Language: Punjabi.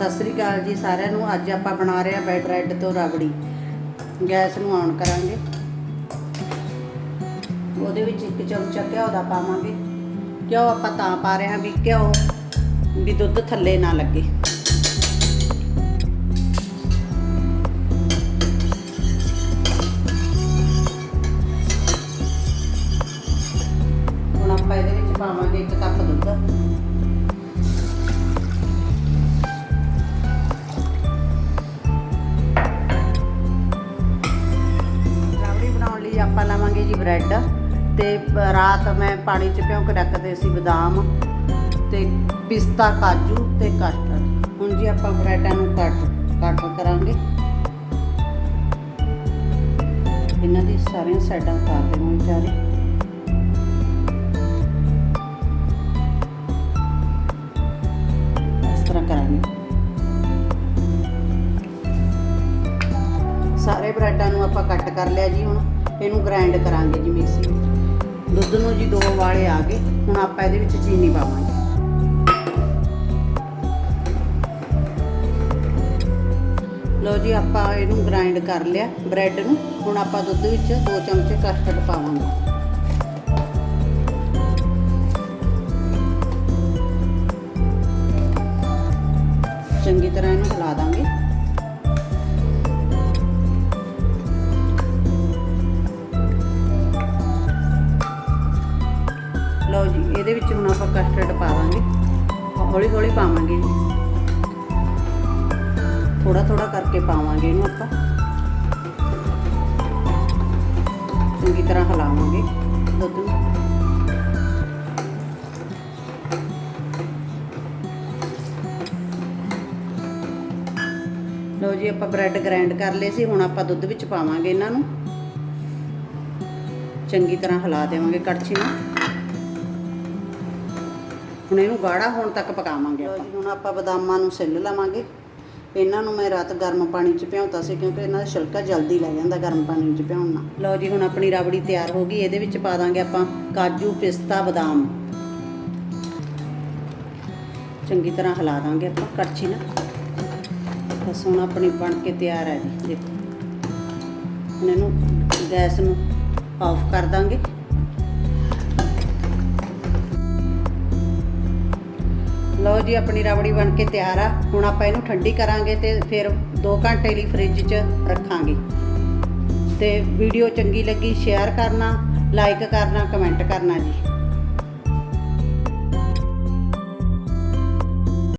ਸਤਿ ਸ੍ਰੀ ਅਕਾਲ ਜੀ ਸਾਰਿਆਂ ਨੂੰ। ਅੱਜ ਆਪਾਂ ਬਣਾ ਰਹੇ ਆ ਬੈਡ ਰੈਡ ਤੋਂ ਰਬੜੀ। ਗੈਸ ਨੂੰ ਆਨ ਕਰਾਂਗੇ। ਉਹਦੇ ਵਿੱਚ ਇੱਕ ਚਮਚਾ ਘਿਓ ਦਾ ਪਾਵਾਂਗੇ। ਘਿਓ ਆਪਾਂ ਤਾਂ ਪਾ ਰਹੇ ਹਾਂ ਵੀ ਘਿਓ ਵੀ ਦੁੱਧ ਥੱਲੇ ਨਾ ਲੱਗੇ। ਹੁਣ ਆਪਾਂ ਇਹਦੇ ਵਿੱਚ ਪਾਵਾਂਗੇ ਇੱਕ ਕੱਪ ਆਪਾਂ ਲਾਵਾਂਗੇ ਜੀ ਬ੍ਰੈਡ ਤੇ ਰਾਤ ਮੈਂ ਪਾਣੀ 'ਚ ਭਿਉਂ ਰੱਖਦੇ ਸੀ ਬਦਾਮ ਤੇ ਪਿਸਤਾ, ਕਾਜੂ ਤੇ ਕਸਟਰਡ ਹੁਣ ਜੀ ਆਪਾਂ ਬ੍ਰੈਡਾਂ ਨੂੰ ਕੱਟ ਕੱਟ ਕਰਾਂਗੇ। ਇਹਨਾਂ ਦੀ ਸਾਰੀਆਂ ਸਾਈਡਾਂ ਕਰ ਦੇਵਾਂ ਵਿਚਾਰੇ ਇਸ ਤਰ੍ਹਾਂ ਕਰਾਂਗੇ। ਸਾਰੇ ਬ੍ਰੈਡਾਂ ਨੂੰ ਆਪਾਂ ਕੱਟ ਕਰ ਲਿਆ ਜੀ ਹੁਣ, ਇਹਨੂੰ ਗ੍ਰਾਈਂਡ ਕਰਾਂਗੇ ਜੀ ਮਿਕਸੀ ਦੁੱਧ ਨੂੰ ਜੀ ਦੋ ਵਾਲੇ ਆ ਗਏ, ਹੁਣ ਆਪਾਂ ਇਹਦੇ ਵਿੱਚ ਚੀਨੀ ਪਾਵਾਂਗੇ। ਲਓ ਜੀ, ਆਪਾਂ ਇਹਨੂੰ ਗ੍ਰਾਈਂਡ ਕਰ ਲਿਆ ਬ੍ਰੈਡ ਨੂੰ। ਹੁਣ ਆਪਾਂ ਦੁੱਧ ਵਿੱਚ ਦੋ ਚਮਚੇ ਕਸਟਰਡ ਪਾਵਾਂਗੇ। ਚੰਗੀ ਤਰ੍ਹਾਂ ਇਹਨੂੰ ਹਿਲਾ ਦਾਂਗੇ। ਲਓ ਜੀ, ਇਹਦੇ ਵਿੱਚ ਹੁਣ ਆਪਾਂ ਕਸਟਰਡ ਪਾਵਾਂਗੇ ਹੌਲੀ ਹੌਲੀ ਪਾਵਾਂਗੇ ਜੀ। ਥੋੜਾ ਥੋੜਾ ਕਰਕੇ ਪਾਵਾਂਗੇ ਇਹਨੂੰ ਆਪਾਂ। ਚੰਗੀ ਤਰ੍ਹਾਂ ਹਿਲਾਵਾਂਗੇ ਦੁੱਧ ਨੂੰ। ਲਓ ਜੀ, ਆਪਾਂ ਬ੍ਰੈਡ ਗ੍ਰਾਈਂਡ ਕਰ ਲਏ ਸੀ, ਹੁਣ ਆਪਾਂ ਦੁੱਧ ਵਿੱਚ ਪਾਵਾਂਗੇ ਇਹਨਾਂ ਨੂੰ। ਚੰਗੀ ਤਰ੍ਹਾਂ ਹਿਲਾ ਦੇਵਾਂਗੇ ਕੜਛੀ ਨੂੰ। ਹੁਣ ਇਹਨੂੰ ਗਾੜਾ ਹੋਣ ਤੱਕ ਪਕਾਵਾਂਗੇ ਲਓ ਜੀ ਹੁਣ ਆਪਾਂ ਬਦਾਮਾਂ ਨੂੰ ਸਿੱਲ ਲਵਾਂਗੇ। ਇਹਨਾਂ ਨੂੰ ਮੈਂ ਰਾਤ ਗਰਮ ਪਾਣੀ 'ਚ ਭਿਉਂਤਾ ਸੀ ਕਿਉਂਕਿ ਇਹਨਾਂ ਦਾ ਛਿਲਕਾ ਜਲਦੀ ਲੈ ਜਾਂਦਾ ਗਰਮ ਪਾਣੀ 'ਚ ਭਿਉਣ ਨਾਲ। ਲਓ ਜੀ ਹੁਣ ਆਪਣੀ ਰਬੜੀ ਤਿਆਰ ਹੋ ਗਈ। ਇਹਦੇ ਵਿੱਚ ਪਾ ਦਾਂਗੇ ਆਪਾਂ ਕਾਜੂ ਪਿਸਤਾ ਬਦਾਮ। ਚੰਗੀ ਤਰ੍ਹਾਂ ਹਿਲਾ ਦਾਂਗੇ ਆਪਾਂ ਕੜਛੀ ਨਾਲ ਬਸ ਹੁਣ ਆਪਣੀ ਬਣ ਕੇ ਤਿਆਰ ਹੈ ਜੀ ਦੇਖੋ। ਹੁਣ ਇਹਨੂੰ ਗੈਸ ਨੂੰ ਆਫ ਕਰ ਦਾਂਗੇ। ਲਓ ਜੀ, ਆਪਣੀ ਰਬੜੀ ਬਣ ਕੇ ਤਿਆਰ ਆ। ਹੁਣ ਆਪਾਂ ਇਹਨੂੰ ਠੰਡੀ ਕਰਾਂਗੇ ਤੇ ਫਿਰ 2 ਘੰਟੇ ਲਈ ਫ੍ਰਿਜ 'ਚ ਰੱਖਾਂਗੇ। ਤੇ ਵੀਡੀਓ ਚੰਗੀ ਲੱਗੀ ਸ਼ੇਅਰ ਕਰਨਾ ਲਾਈਕ ਕਰਨਾ ਕਮੈਂਟ ਕਰਨਾ ਜੀ।